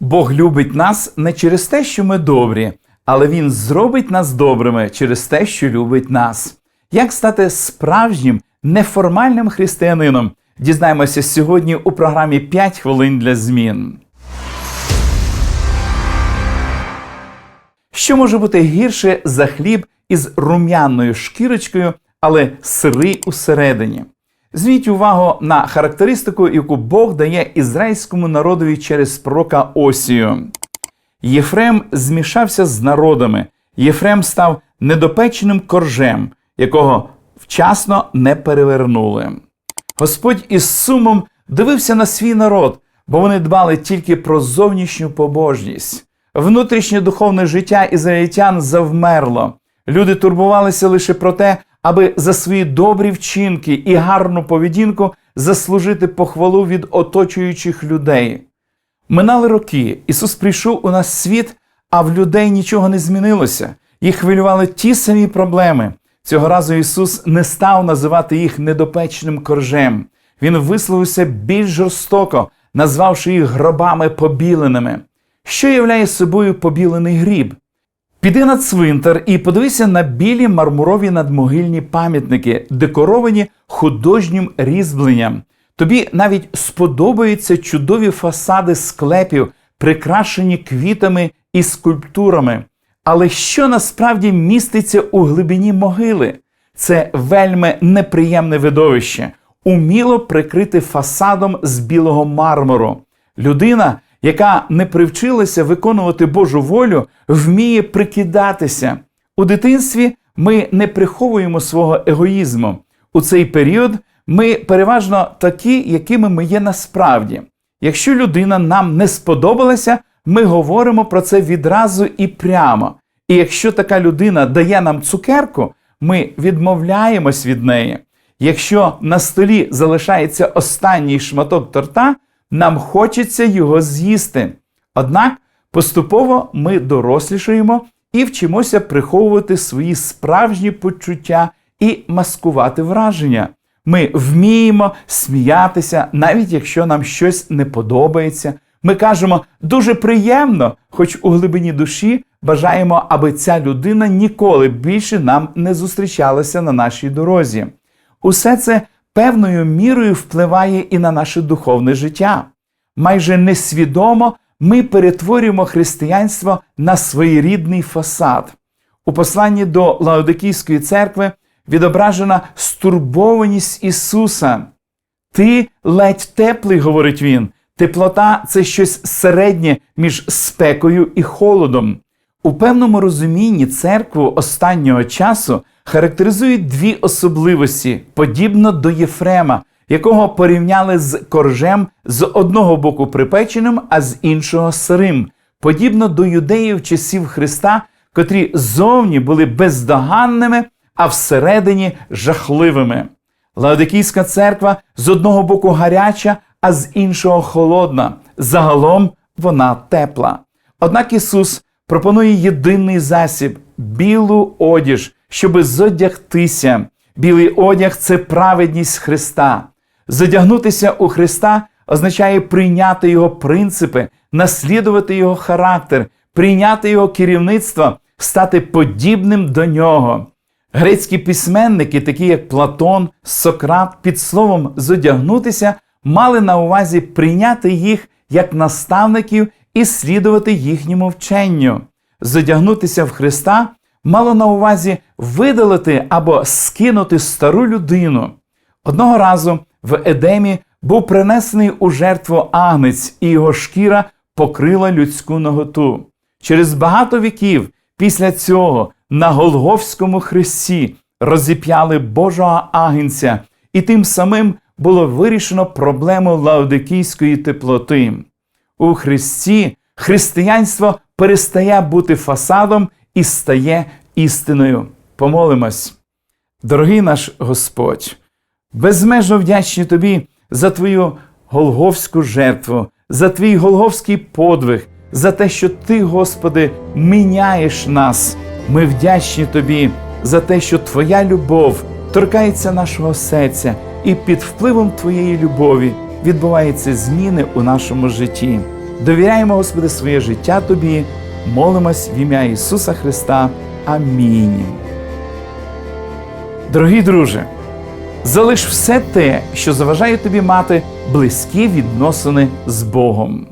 Бог любить нас не через те, що ми добрі, але Він зробить нас добрими через те, що любить нас. Як стати справжнім неформальним християнином? Дізнаємося сьогодні у програмі «5 хвилин для змін. Що може бути гірше за хліб із рум'яною шкірочкою, але сирий усередині? Зверніть увагу на характеристику, яку Бог дає ізраїльському народові через пророка Осію. Єфрем змішався з народами. Єфрем став недопеченим коржем, якого вчасно не перевернули. Господь із сумом дивився на свій народ, бо вони дбали тільки про зовнішню побожність. Внутрішнє духовне життя ізраїльтян завмерло. Люди турбувалися лише про те, аби за свої добрі вчинки і гарну поведінку заслужити похвалу від оточуючих людей. Минали роки, Ісус прийшов у нас світ, а в людей нічого не змінилося. Їх хвилювали ті самі проблеми. Цього разу Ісус не став називати їх недопечним коржем. Він висловився більш жорстоко, назвавши їх гробами побіленими. Що являє собою побілений гріб? Піди на цвинтар і подивися на білі мармурові надмогильні пам'ятники, декоровані художнім різьбленням. Тобі навіть сподобаються чудові фасади склепів, прикрашені квітами і скульптурами. Але що насправді міститься у глибині могили? Це вельми неприємне видовище, уміло прикрите фасадом з білого мармуру. Людина, яка не привчилася виконувати Божу волю, вміє прикидатися. У дитинстві ми не приховуємо свого егоїзму. У цей період ми переважно такі, якими ми є насправді. Якщо людина нам не сподобалася, ми говоримо про це відразу і прямо. І якщо така людина дає нам цукерку, ми відмовляємось від неї. Якщо на столі залишається останній шматок торта, нам хочеться його з'їсти. Однак поступово ми дорослішаємо і вчимося приховувати свої справжні почуття і маскувати враження. Ми вміємо сміятися, навіть якщо нам щось не подобається. Ми кажемо дуже приємно, хоч у глибині душі бажаємо, аби ця людина ніколи більше нам не зустрічалася на нашій дорозі. Усе це певною мірою впливає і на наше духовне життя. Майже несвідомо ми перетворюємо християнство на своєрідний фасад. У посланні до Лаодикійської церкви відображена стурбованість Ісуса. Ти ледь теплий, говорить він. Теплота це щось середнє між спекою і холодом. У певному розумінні церкву останнього часу характеризують дві особливості, подібно до Єфрема, якого порівняли з коржем з одного боку припеченим, а з іншого сирим, подібно до юдеїв часів Христа, котрі зовні були бездоганними, а всередині жахливими. Лаодикійська церква з одного боку гаряча, а з іншого холодна. Загалом вона тепла. Однак Ісус пропонує єдиний засіб білу одіж, щоби зодягтися. Білий одяг це праведність Христа. Задягнутися у Христа означає прийняти Його принципи, наслідувати Його характер, прийняти Його керівництво, стати подібним до нього. Грецькі письменники, такі як Платон, Сократ, під словом зодягнутися, мали на увазі прийняти їх як наставників і слідувати їхньому вченню. Зодягнутися в Христа мало на увазі видалити або скинути стару людину. Одного разу в Едемі був принесений у жертву агнець, і його шкіра покрила людську наготу. Через багато віків після цього на Голговському хресті розіп'яли Божого агнця, і тим самим було вирішено проблему лаодикійської теплоти. У Христі християнство перестає бути фасадом і стає істиною. Помолимось. Дорогий наш Господь, безмежно вдячні Тобі за Твою голговську жертву, за твій голговський подвиг, за те, що Ти, Господи, міняєш нас. Ми вдячні Тобі за те, що Твоя любов торкається нашого серця, і під впливом Твоєї любові відбуваються зміни у нашому житті. Довіряємо, Господи, своє життя Тобі, молимось в ім'я Ісуса Христа. Амінь. Дорогі друже, залиш все те, що заважає тобі мати близькі відносини з Богом.